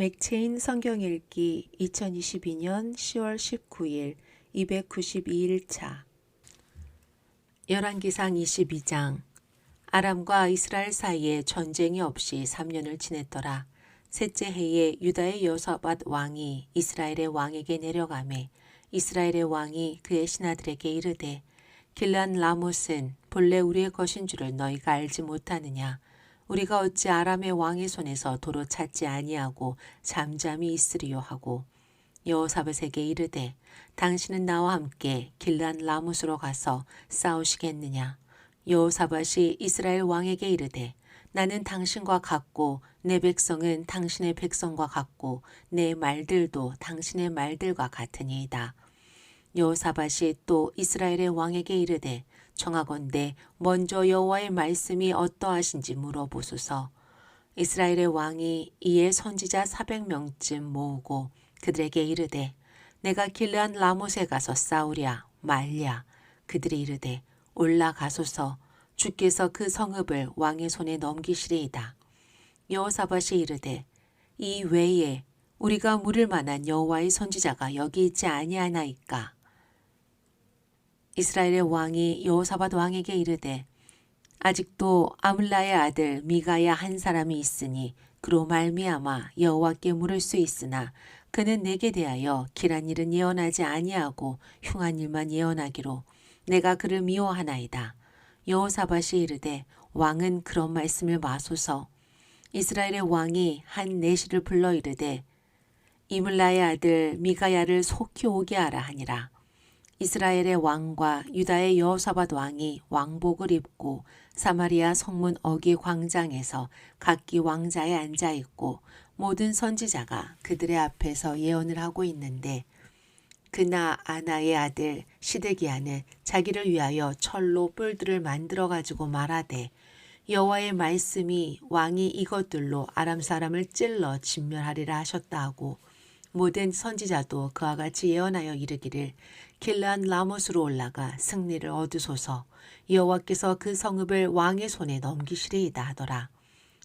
맥체인 성경 읽기 2022년 10월 19일 292일차. 열왕기상 22장. 아람과 이스라엘 사이에 전쟁이 없이 3년을 지냈더라. 셋째 해에 유다의 여사밧 왕이 이스라엘의 왕에게 내려가매 이스라엘의 왕이 그의 신하들에게 이르되 길란 라못은 본래 우리의 것인 줄을 너희가 알지 못하느냐 우리가 어찌 아람의 왕의 손에서 도로 찾지 아니하고 잠잠히 있으리요 하고 여호사밧에게 이르되 당신은 나와 함께 길란 라못으로 가서 싸우시겠느냐 여호사밧이 이스라엘 왕에게 이르되 나는 당신과 같고 내 백성은 당신의 백성과 같고 내 말들도 당신의 말들과 같으니이다. 여호사밧이 또 이스라엘의 왕에게 이르되 청하건대 먼저 여호와의 말씀이 어떠하신지 물어보소서. 이스라엘의 왕이 이에 선지자 400명쯤 모으고 그들에게 이르되 내가 길르한 라못에 가서 싸우랴 말랴 그들이 이르되 올라가소서 주께서 그 성읍을 왕의 손에 넘기시리이다. 여호사밧이 이르되 이 외에 우리가 물을 만한 여호와의 선지자가 여기 있지 아니하나이까. 이스라엘의 왕이 여호사밧 왕에게 이르되 아직도 아물라의 아들 미가야 한 사람이 있으니 그로 말미암아 여호와께 물을 수 있으나 그는 내게 대하여 길한 일은 예언하지 아니하고 흉한 일만 예언하기로 내가 그를 미워하나이다. 여호사밧이 이르되 왕은 그런 말씀을 마소서. 이스라엘의 왕이 한 내시를 불러 이르되 이물라의 아들 미가야를 속히 오게 하라 하니라. 이스라엘의 왕과 유다의 여호사밧 왕이 왕복을 입고 사마리아 성문 어기 광장에서 각기 왕자에 앉아 있고 모든 선지자가 그들의 앞에서 예언을 하고 있는데 그나 아나의 아들 시드기야는 자기를 위하여 철로 뿔들을 만들어 가지고 말하되 여호와의 말씀이 왕이 이것들로 아람 사람을 찔러 진멸하리라 하셨다 하고 모든 선지자도 그와 같이 예언하여 이르기를 길란 라못으로 올라가 승리를 얻으소서 여호와께서 그 성읍을 왕의 손에 넘기시리이다 하더라.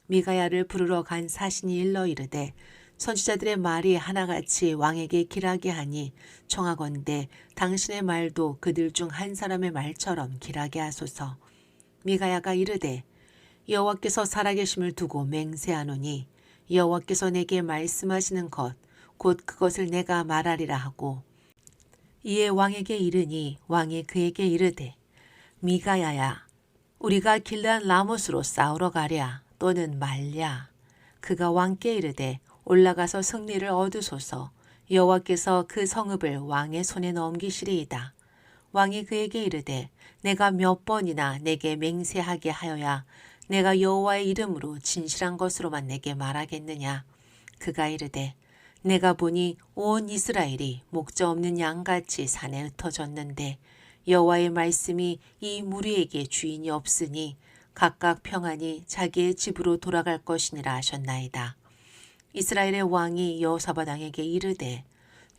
미가야를 부르러 간 사신이 일러 이르되 선지자들의 말이 하나같이 왕에게 길하게 하니 청하건대 당신의 말도 그들 중 한 사람의 말처럼 길하게 하소서. 미가야가 이르되 여호와께서 살아계심을 두고 맹세하노니 여호와께서 내게 말씀하시는 것 곧 그것을 내가 말하리라 하고 이에 왕에게 이르니 왕이 그에게 이르되 미가야야 우리가 길란 라못으로 싸우러 가랴 또는 말랴. 그가 왕께 이르되 올라가서 승리를 얻으소서. 여호와께서 그 성읍을 왕의 손에 넘기시리이다. 왕이 그에게 이르되 내가 몇 번이나 내게 맹세하게 하여야 내가 여호와의 이름으로 진실한 것으로만 내게 말하겠느냐? 그가 이르되 내가 보니 온 이스라엘이 목자 없는 양같이 산에 흩어졌는데 여호와의 말씀이 이 무리에게 주인이 없으니 각각 평안히 자기의 집으로 돌아갈 것이니라 하셨나이다. 이스라엘의 왕이 여호사밧 왕에게 이르되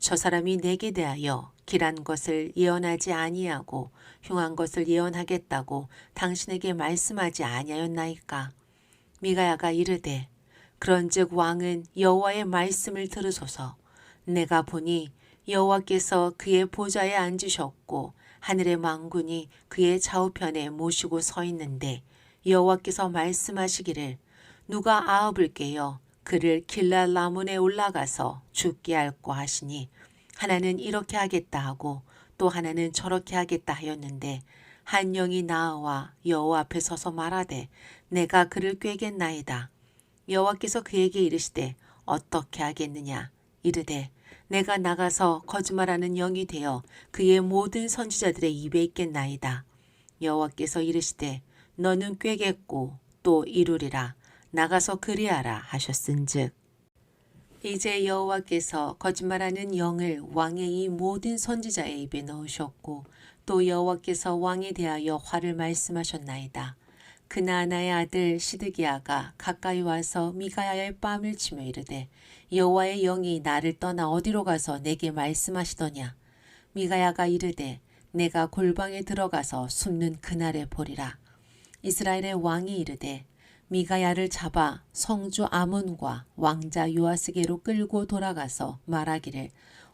저 사람이 내게 대하여 길한 것을 예언하지 아니하고 흉한 것을 예언하겠다고 당신에게 말씀하지 아니하였나이까 미가야가 이르되 그런즉 왕은 여호와의 말씀을 들으소서. 내가 보니 여호와께서 그의 보좌에 앉으셨고 하늘의 망군이 그의 좌우편에 모시고 서 있는데 여호와께서 말씀하시기를 누가 아합을 깨어 그를 길랄 라문에 올라가서 죽게 할고 하시니 하나는 이렇게 하겠다 하고 또 하나는 저렇게 하겠다 하였는데 한 영이 나와 여호와 앞에 서서 말하되 내가 그를 꿰겠나이다 여호와께서 그에게 이르시되 어떻게 하겠느냐? 이르되 내가 나가서 거짓말하는 영이 되어 그의 모든 선지자들의 입에 있겠나이다. 여호와께서 이르시되 너는 꿰겠고 또 이루리라. 나가서 그리하라 하셨은즉. 이제 여호와께서 거짓말하는 영을 왕의 이 모든 선지자의 입에 넣으셨고 또 여호와께서 왕에 대하여 화를 말씀하셨나이다. 그나나의 아들 시드기야가 가까이 와서 미가야의 뺨을 치며 이르되 여호와의 영이 나를 떠나 어디로 가서 내게 말씀하시더냐? 미가야가 이르되 내가 골방에 들어가서 숨는 그날에 보리라. 이스라엘의 왕이 이르되 미가야를 잡아 성주 아몬과 왕자 요아스게로 끌고 돌아가서 말하기를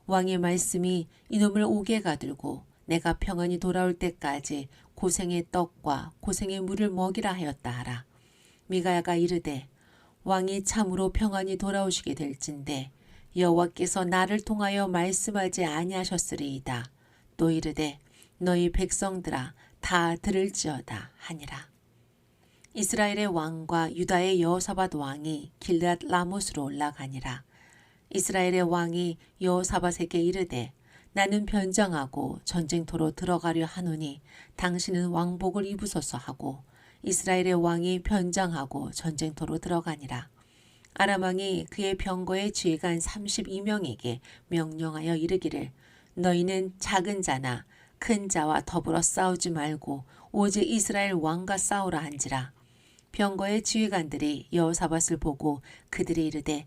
왕의 말씀이 이놈을 옥에 가들고 내가 평안히 돌아올 때까지 고생의 떡과 고생의 물을 먹이라 하였다 하라. 미가야가 이르되 왕이 참으로 평안히 돌아오시게 될진데 여호와께서 나를 통하여 말씀하지 아니하셨으리이다. 또 이르되 너희 백성들아 다 들을지어다 하니라. 이스라엘의 왕과 유다의 여호사밧 왕이 길앗 라못으로 올라가니라. 이스라엘의 왕이 여호사밧에게 이르되 나는 변장하고 전쟁터로 들어가려 하노니 당신은 왕복을 입으소서 하고 이스라엘의 왕이 변장하고 전쟁터로 들어가니라. 아람 왕이 그의 병거의 지휘관 32명에게 명령하여 이르기를 너희는 작은 자나 큰 자와 더불어 싸우지 말고 오직 이스라엘 왕과 싸우라 한지라. 병거의 지휘관들이 여호사밧을 보고 그들이 이르되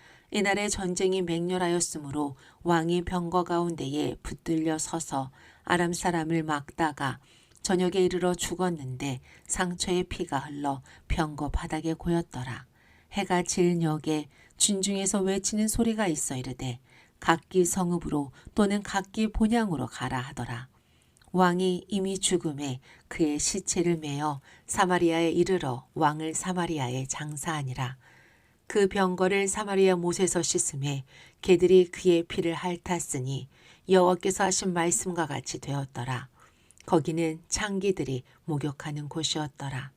이날에 전쟁이 맹렬하였으므로 왕이 병거 가운데에 붙들려 서서 아람 사람을 막다가 저녁에 이르러 죽었는데 상처에 피가 흘러 병거 바닥에 고였더라. 해가 질 역에 진중에서 외치는 소리가 있어 이르되 각기 성읍으로 또는 각기 본향으로 가라 하더라. 왕이 이미 죽음에 그의 시체를 메어 사마리아에 이르러 왕을 사마리아에 장사하니라. 그 병거를 사마리아 못에서 씻음에 개들이 그의 피를 핥았으니 여호와께서 하신 말씀과 같이 되었더라. 거기는 창기들이 목욕하는 곳이었더라.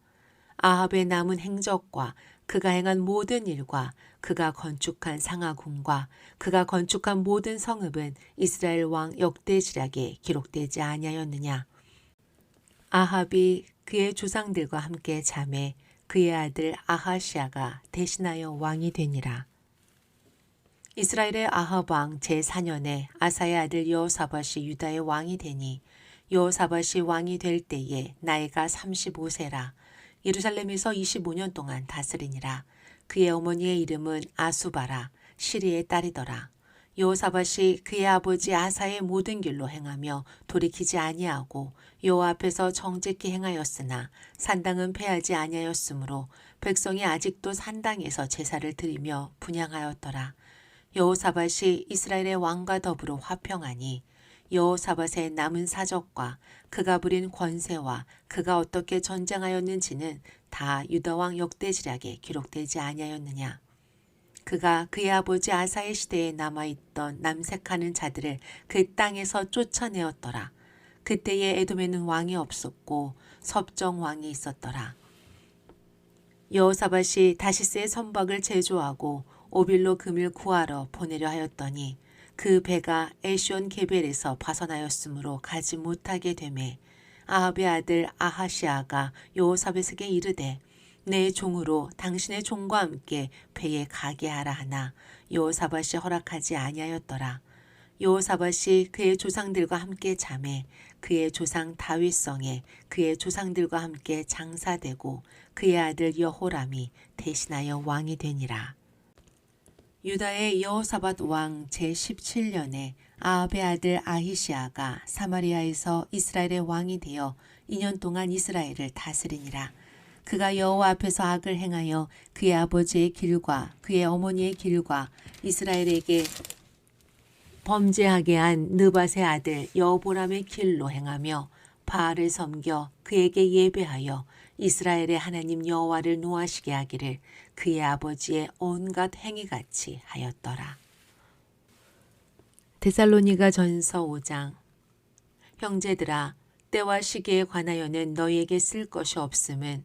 아합의 남은 행적과 그가 행한 모든 일과 그가 건축한 상하궁과 그가 건축한 모든 성읍은 이스라엘 왕 역대지략에 기록되지 아니하였느냐. 아합이 그의 조상들과 함께 잠에 그의 아들 아하시아가 대신하여 왕이 되니라. 이스라엘의 아합 왕 제4년에 아사의 아들 여호사밧이 유다의 왕이 되니 여호사밧이 왕이 될 때에 나이가 35세라 예루살렘에서 25년 동안 다스리니라. 그의 어머니의 이름은 아수바라 시리의 딸이더라. 여호사밧이 그의 아버지 아사의 모든 길로 행하며 돌이키지 아니하고 여호와 앞에서 정직히 행하였으나 산당은 패하지 아니하였으므로 백성이 아직도 산당에서 제사를 드리며 분양하였더라. 여호사밧이 이스라엘의 왕과 더불어 화평하니 여호사밧의 남은 사적과 그가 부린 권세와 그가 어떻게 전쟁하였는지는 다 유다 왕 역대지략에 기록되지 아니하였느냐. 그가 그의 아버지 아사의 시대에 남아있던 남색하는 자들을 그 땅에서 쫓아내었더라. 그때에 에돔에는 왕이 없었고 섭정 왕이 있었더라. 여호사밧이 다시스의 선박을 제조하고 오빌로 금을 구하러 보내려 하였더니 그 배가 에시온 게벨에서 벗어나였으므로 가지 못하게 되매 아합의 아들 아하시아가 여호사밧에게 이르되 내 종으로 당신의 종과 함께 배에 가게 하라 하나 여호사밧이 허락하지 아니하였더라. 여호사밧이 그의 조상들과 함께 잠에 그의 조상 다윗성에 그의 조상들과 함께 장사되고 그의 아들 여호람이 대신하여 왕이 되니라. 유다의 여호사밧 왕 제17년에 아합의 아들 아히시아가 사마리아에서 이스라엘의 왕이 되어 2년 동안 이스라엘을 다스리니라. 그가 여호와 앞에서 악을 행하여 그의 아버지의 길과 그의 어머니의 길과 이스라엘에게 범죄하게 한 느밧의 아들 여보람의 길로 행하며 바알을 섬겨 그에게 예배하여 이스라엘의 하나님 여호와를 노하시게 하기를 그의 아버지의 온갖 행위같이 하였더라. 데살로니가 전서 5장 형제들아 때와 시기에 관하여는 너희에게 쓸 것이 없음은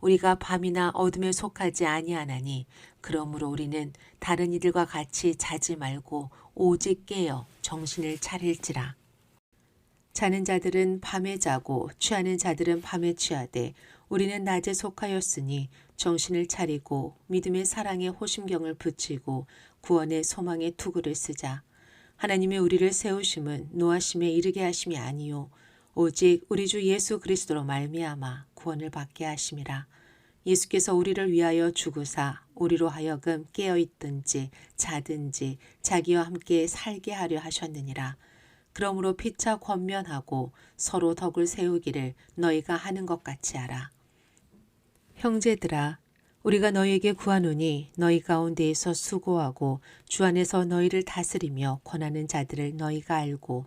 우리가 밤이나 어둠에 속하지 아니하나니 그러므로 우리는 다른 이들과 같이 자지 말고 오직 깨어 정신을 차릴지라 자는 자들은 밤에 자고 취하는 자들은 밤에 취하되 우리는 낮에 속하였으니 정신을 차리고 믿음의 사랑에 호심경을 붙이고 구원의 소망의 투구를 쓰자. 하나님의 우리를 세우심은 노하심에 이르게 하심이 아니요 오직 우리 주 예수 그리스도로 말미암아 구원을 받게 하심이라. 예수께서 우리를 위하여 죽으사 우리로 하여금 깨어 있든지 자든지 자기와 함께 살게 하려 하셨느니라. 그러므로 피차 권면하고 서로 덕을 세우기를 너희가 하는 것 같이 하라. 형제들아, 우리가 너희에게 구하노니 너희 가운데에서 수고하고 주 안에서 너희를 다스리며 권하는 자들을 너희가 알고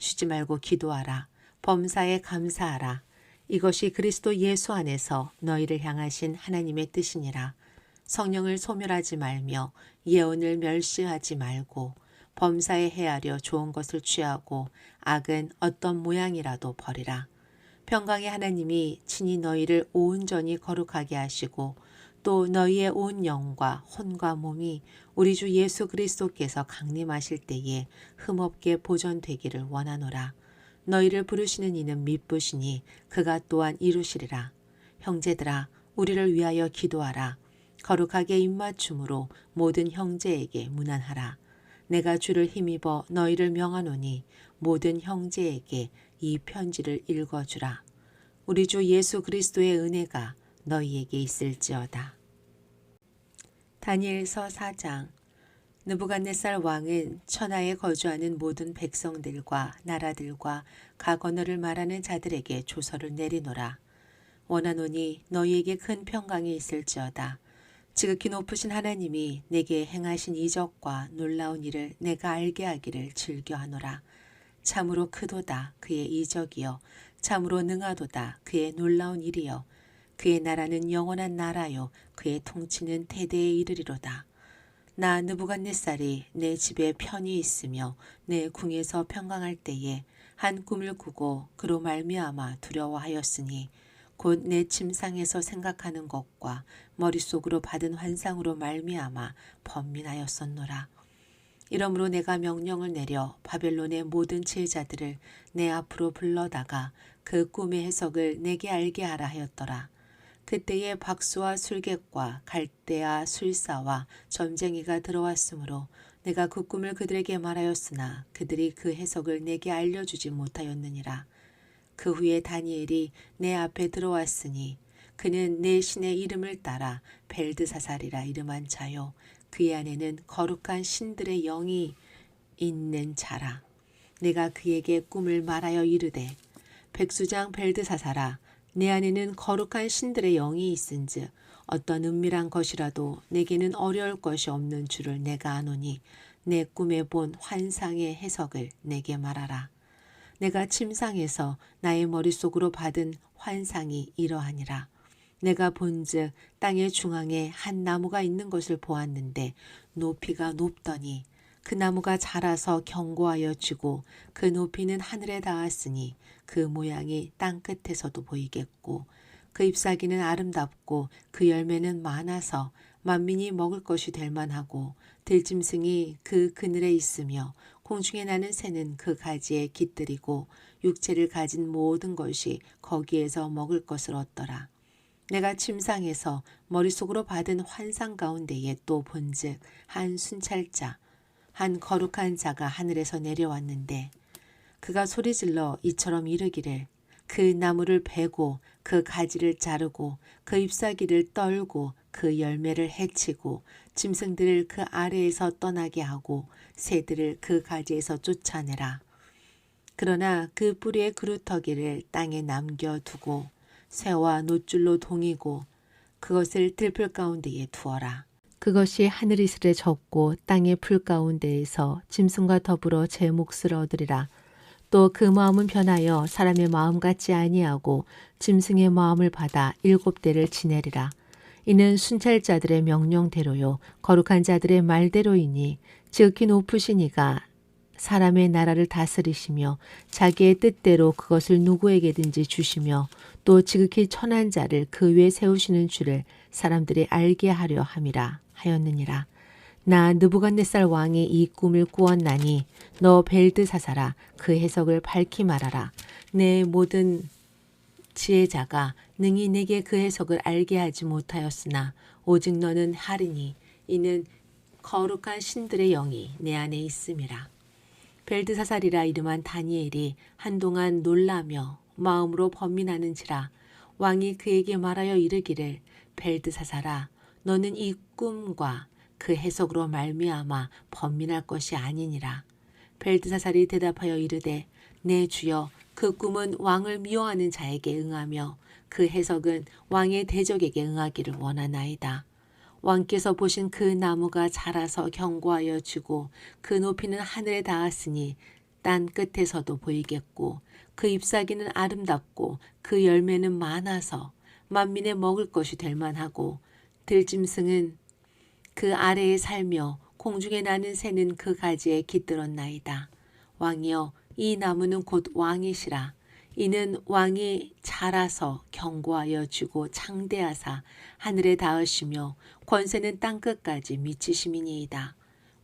쉬지 말고 기도하라. 범사에 감사하라. 이것이 그리스도 예수 안에서 너희를 향하신 하나님의 뜻이니라. 성령을 소멸하지 말며 예언을 멸시하지 말고 범사에 헤아려 좋은 것을 취하고 악은 어떤 모양이라도 버리라. 평강의 하나님이 친히 너희를 온전히 거룩하게 하시고 또 너희의 온 영과 혼과 몸이 우리 주 예수 그리스도께서 강림하실 때에 흠없게 보존되기를 원하노라. 너희를 부르시는 이는 미쁘시니 그가 또한 이루시리라. 형제들아 우리를 위하여 기도하라. 거룩하게 입맞춤으로 모든 형제에게 무난하라. 내가 주를 힘입어 너희를 명하노니 모든 형제에게 이 편지를 읽어주라. 우리 주 예수 그리스도의 은혜가 너희에게 있을지어다. 다니엘서 4장 느부갓네살 왕은 천하에 거주하는 모든 백성들과 나라들과 각 언어를 말하는 자들에게 조서를 내리노라. 원하노니 너희에게 큰 평강이 있을지어다. 지극히 높으신 하나님이 내게 행하신 이적과 놀라운 일을 내가 알게 하기를 즐겨하노라. 참으로 크도다 그의 이적이여 참으로 능하도다 그의 놀라운 일이여 그의 나라는 영원한 나라요 그의 통치는 대대에 이르리로다. 나 느부갓네살이 내 집에 편히 있으며 내 궁에서 평강할 때에 한 꿈을 꾸고 그로 말미암아 두려워하였으니 곧 내 침상에서 생각하는 것과 머릿속으로 받은 환상으로 말미암아 번민하였었노라. 이러므로 내가 명령을 내려 바벨론의 모든 제자들을 내 앞으로 불러다가 그 꿈의 해석을 내게 알게 하라 하였더라. 그때에 박수와 술객과 갈대와 술사와 점쟁이가 들어왔으므로 내가 그 꿈을 그들에게 말하였으나 그들이 그 해석을 내게 알려주지 못하였느니라. 그 후에 다니엘이 내 앞에 들어왔으니 그는 내 신의 이름을 따라 벨드사살이라 이름한 자요. 그의 안에는 거룩한 신들의 영이 있는 자라. 내가 그에게 꿈을 말하여 이르되 백수장 벨드사사라 내 안에는 거룩한 신들의 영이 있은즉 어떤 은밀한 것이라도 내게는 어려울 것이 없는 줄을 내가 아노니 내 꿈에 본 환상의 해석을 내게 말하라. 내가 침상에서 나의 머릿속으로 받은 환상이 이러하니라. 내가 본즉 땅의 중앙에 한 나무가 있는 것을 보았는데 높이가 높더니 그 나무가 자라서 견고하여 지고 그 높이는 하늘에 닿았으니 그 모양이 땅 끝에서도 보이겠고 그 잎사귀는 아름답고 그 열매는 많아서 만민이 먹을 것이 될 만하고 들짐승이 그 그늘에 있으며 공중에 나는 새는 그 가지에 깃들이고 육체를 가진 모든 것이 거기에서 먹을 것을 얻더라. 내가 침상에서 머릿속으로 받은 환상 가운데에 또 본즉 한 순찰자 한 거룩한 자가 하늘에서 내려왔는데 그가 소리질러 이처럼 이르기를 그 나무를 베고 그 가지를 자르고 그 잎사귀를 떨고 그 열매를 해치고 짐승들을 그 아래에서 떠나게 하고 새들을 그 가지에서 쫓아내라. 그러나 그 뿌리의 그루터기를 땅에 남겨두고 새와 노줄로 동이고 그것을 들풀 가운데에 두어라. 그것이 하늘 이슬에 젖고 땅의 풀 가운데에서 짐승과 더불어 제 몫을 얻으리라. 또 그 마음은 변하여 사람의 마음 같지 아니하고 짐승의 마음을 받아 일곱 대를 지내리라. 이는 순찰자들의 명령대로요 거룩한 자들의 말대로이니 지극히 높으신 이가 사람의 나라를 다스리시며 자기의 뜻대로 그것을 누구에게든지 주시며 또 지극히 천한 자를 그 위에 세우시는 줄을 사람들이 알게 하려 함이라 하였느니라. 나 느부갓네살 왕이 이 꿈을 꾸었나니 너 벨드사사라 그 해석을 밝히 말하라. 내 모든 지혜자가 능히 내게 그 해석을 알게 하지 못하였으나 오직 너는 하리니 이는 거룩한 신들의 영이 내 안에 있음이라. 벨드사살이라 이름한 다니엘이 한동안 놀라며 마음으로 범민하는지라 왕이 그에게 말하여 이르기를 벨드사살아 너는 이 꿈과 그 해석으로 말미암아 범민할 것이 아니니라. 벨드사살이 대답하여 이르되 내 주여 그 꿈은 왕을 미워하는 자에게 응하며 그 해석은 왕의 대적에게 응하기를 원하나이다. 왕께서 보신 그 나무가 자라서 견고하여 지고 그 높이는 하늘에 닿았으니 땅 끝에서도 보이겠고 그 잎사귀는 아름답고 그 열매는 많아서 만민의 먹을 것이 될 만하고 들짐승은 그 아래에 살며 공중에 나는 새는 그 가지에 깃들었나이다. 왕이여 이 나무는 곧 왕이시라. 이는 왕이 자라서 견고하여 지고 창대하사 하늘에 닿으시며 권세는 땅 끝까지 미치심이니이다.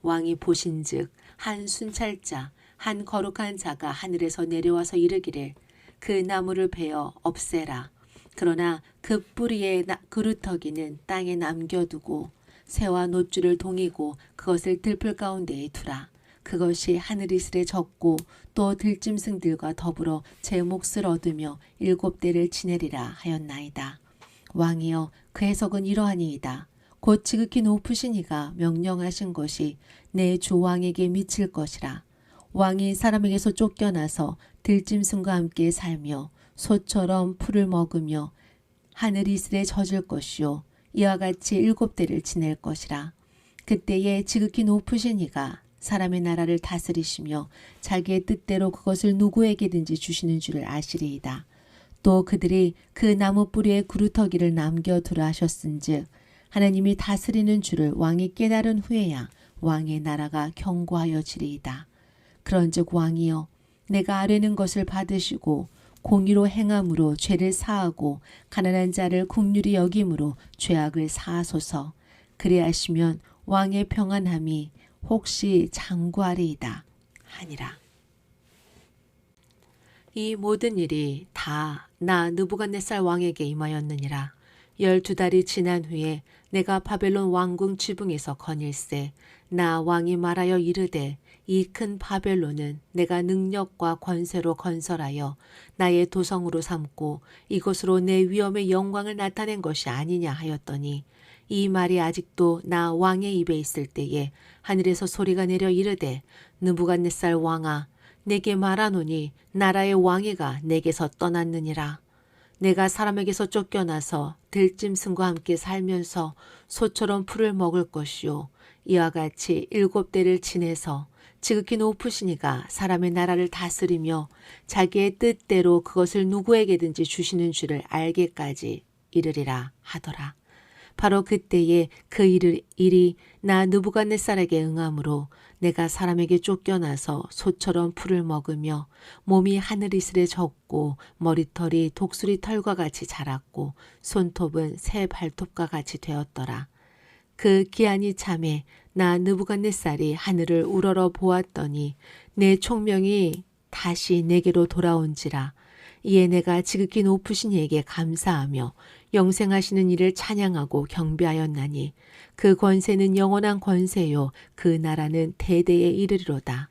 왕이 보신즉 한 순찰자 한 거룩한 자가 하늘에서 내려와서 이르기를 그 나무를 베어 없애라. 그러나 그 뿌리의 나- 그루터기는 땅에 남겨두고 새와 노줄을 동이고 그것을 들풀 가운데에 두라. 그것이 하늘 이슬에 젖고 또 들짐승들과 더불어 제 몫을 얻으며 일곱 대를 지내리라 하였나이다. 왕이여 그 해석은 이러하니이다. 곧 지극히 높으신 이가 명령하신 것이 내 주 왕에게 미칠 것이라. 왕이 사람에게서 쫓겨나서 들짐승과 함께 살며 소처럼 풀을 먹으며 하늘 이슬에 젖을 것이요 이와 같이 일곱 대를 지낼 것이라. 그때에 지극히 높으신 이가 사람의 나라를 다스리시며 자기의 뜻대로 그것을 누구에게든지 주시는 줄을 아시리이다. 또 그들이 그 나무 뿌리에 구루터기를 남겨두라 하셨은즉 하나님이 다스리는 줄을 왕이 깨달은 후에야 왕의 나라가 견고하여 지리이다. 그런즉 왕이여 내가 아뢰는 것을 받으시고 공의로 행함으로 죄를 사하고 가난한 자를 국률이 여김으로 죄악을 사하소서 그리하시면 왕의 평안함이 혹시 장구하리이다 하니라. 이 모든 일이 다 나 느부갓네살 왕에게 임하였느니라. 열두 달이 지난 후에 내가 바벨론 왕궁 지붕에서 거닐세 나 왕이 말하여 이르되 이 큰 바벨론은 내가 능력과 권세로 건설하여 나의 도성으로 삼고 이곳으로 내 위엄의 영광을 나타낸 것이 아니냐 하였더니 이 말이 아직도 나 왕의 입에 있을 때에 하늘에서 소리가 내려 이르되 느부갓네살 왕아 내게 말하노니 나라의 왕위가 내게서 떠났느니라. 내가 사람에게서 쫓겨나서 들짐승과 함께 살면서 소처럼 풀을 먹을 것이요. 이와 같이 일곱 대를 지내서 지극히 높으시니가 사람의 나라를 다스리며 자기의 뜻대로 그것을 누구에게든지 주시는 줄을 알게까지 이르리라 하더라. 바로 그때에 그 일을, 일이 나 느부갓네살에게 응함으로 내가 사람에게 쫓겨나서 소처럼 풀을 먹으며 몸이 하늘 이슬에 젖고 머리털이 독수리 털과 같이 자랐고 손톱은 새 발톱과 같이 되었더라. 그 기한이 참에 나 느부갓네살이 하늘을 우러러 보았더니 내 총명이 다시 내게로 돌아온지라. 이에 내가 지극히 높으신 이에게 감사하며 영생하시는 이를 찬양하고 경배하였나니 그 권세는 영원한 권세요. 그 나라는 대대에 이르리로다.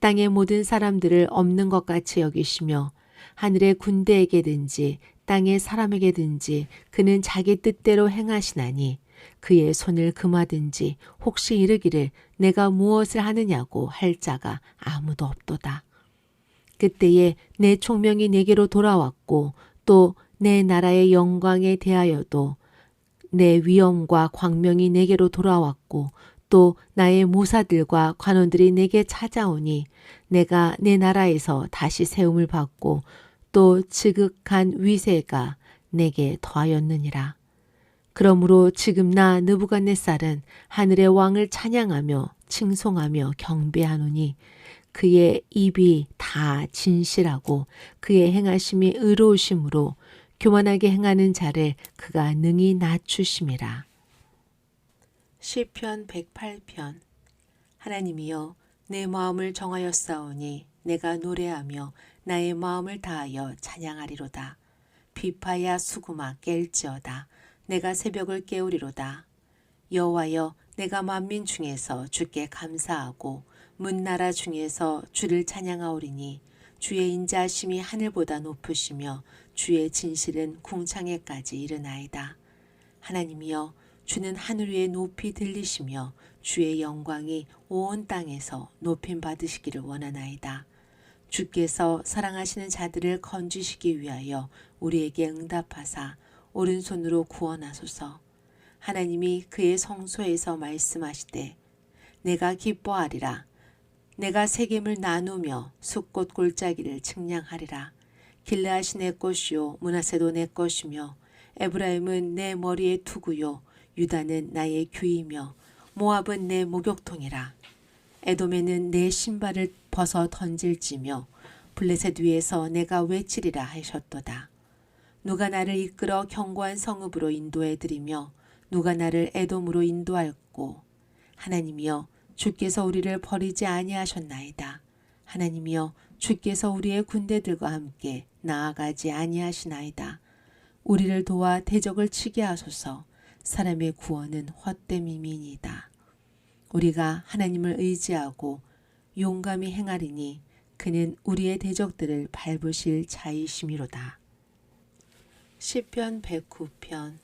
땅의 모든 사람들을 없는 것 같이 여기시며 하늘의 군대에게든지 땅의 사람에게든지 그는 자기 뜻대로 행하시나니 그의 손을 금하든지 혹시 이르기를 내가 무엇을 하느냐고 할 자가 아무도 없도다. 그때에 내 총명이 내게로 돌아왔고 또 내 나라의 영광에 대하여도 내 위엄과 광명이 내게로 돌아왔고 또 나의 모사들과 관원들이 내게 찾아오니 내가 내 나라에서 다시 세움을 받고 또 지극한 위세가 내게 더하였느니라. 그러므로 지금 나 느부갓네살은 하늘의 왕을 찬양하며 칭송하며 경배하노니 그의 입이 다 진실하고 그의 행하심이 의로우심으로 교만하게 행하는 자를 그가 능히 낮추심이라. 시편 108편 하나님이여 내 마음을 정하였사오니 내가 노래하며 나의 마음을 다하여 찬양하리로다. 비파야 수구마 깰지어다. 내가 새벽을 깨우리로다. 여호와여 내가 만민 중에서 주께 감사하고 문나라 중에서 주를 찬양하오리니 주의 인자하심이 하늘보다 높으시며 주의 진실은 궁창에까지 이르나이다. 하나님이여 주는 하늘 위에 높이 들리시며 주의 영광이 온 땅에서 높임 받으시기를 원하나이다. 주께서 사랑하시는 자들을 건지시기 위하여 우리에게 응답하사 오른손으로 구원하소서. 하나님이 그의 성소에서 말씀하시되 내가 기뻐하리라. 내가 세겜을 나누며 숲꽃 골짜기를 측량하리라. 길라앗이 내 것이요 문하세도 내 것이며 에브라임은 내 머리의 투구요 유다는 나의 귀이며 모압은 내 목욕통이라. 에돔에는 내 신발을 벗어 던질지며 블레셋 위에서 내가 외치리라 하셨도다. 누가 나를 이끌어 견고한 성읍으로 인도해 드리며 누가 나를 에돔으로 인도할고 하나님이여 주께서 우리를 버리지 아니하셨나이다. 하나님이여 주께서 우리의 군대들과 함께 나아가지 아니하시나이다. 우리를 도와 대적을 치게 하소서. 사람의 구원은 헛됨이니이다. 우리가 하나님을 의지하고 용감히 행하리니 그는 우리의 대적들을 밟으실 자이심이로다. 시편 109편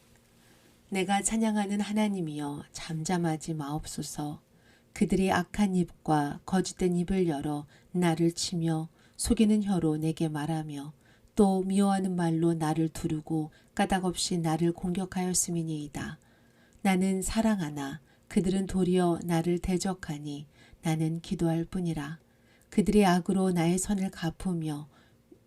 내가 찬양하는 하나님이여 잠잠하지 마옵소서 그들이 악한 입과 거짓된 입을 열어 나를 치며 속이는 혀로 내게 말하며 또 미워하는 말로 나를 두르고 까닭없이 나를 공격하였음이니이다. 나는 사랑하나 그들은 도리어 나를 대적하니 나는 기도할 뿐이라. 그들이 악으로 나의 선을 갚으며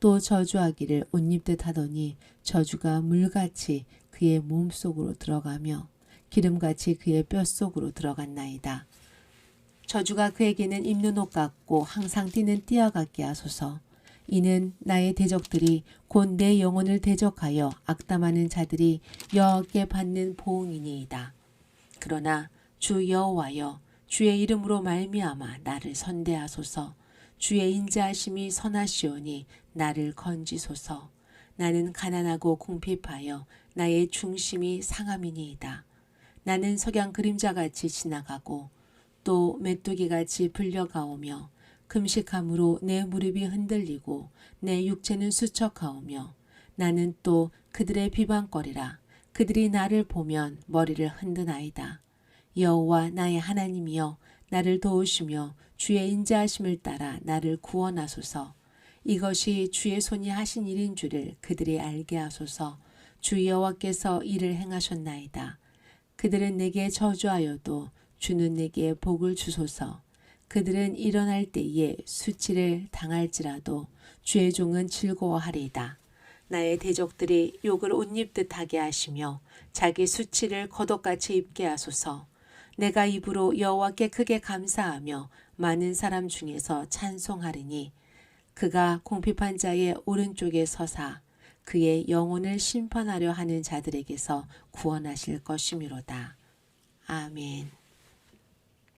또 저주하기를 옷 입듯 하더니 저주가 물같이 그의 몸속으로 들어가며 기름같이 그의 뼛속으로 들어갔나이다. 저주가 그에게는 입는 옷 같고 항상 뛰는 띠와 같게 하소서. 이는 나의 대적들이 곧 내 영혼을 대적하여 악담하는 자들이 여호와께 받는 보응이니이다. 그러나 주 여호와여 주의 이름으로 말미암아 나를 선대하소서. 주의 인자하심이 선하시오니 나를 건지소서. 나는 가난하고 궁핍하여 나의 중심이 상함이니이다. 나는 석양 그림자같이 지나가고 또 메뚜기같이 불려가오며 금식함으로 내 무릎이 흔들리고 내 육체는 수척하오며 나는 또 그들의 비방거리라 그들이 나를 보면 머리를 흔드나이다 여호와 나의 하나님이여 나를 도우시며 주의 인자하심을 따라 나를 구원하소서 이것이 주의 손이 하신 일인 줄을 그들이 알게 하소서 주 여호와께서 이를 행하셨나이다 그들은 내게 저주하여도 주는 내게 복을 주소서. 그들은 일어날 때에 수치를 당할지라도 주의 종은 즐거워하리이다. 나의 대적들이 욕을 옷 입듯 하게 하시며 자기 수치를 겉옷같이 입게 하소서. 내가 입으로 여호와께 크게 감사하며 많은 사람 중에서 찬송하리니 그가 공핍한 자의 오른쪽에 서사 그의 영혼을 심판하려 하는 자들에게서 구원하실 것이미로다. 아멘.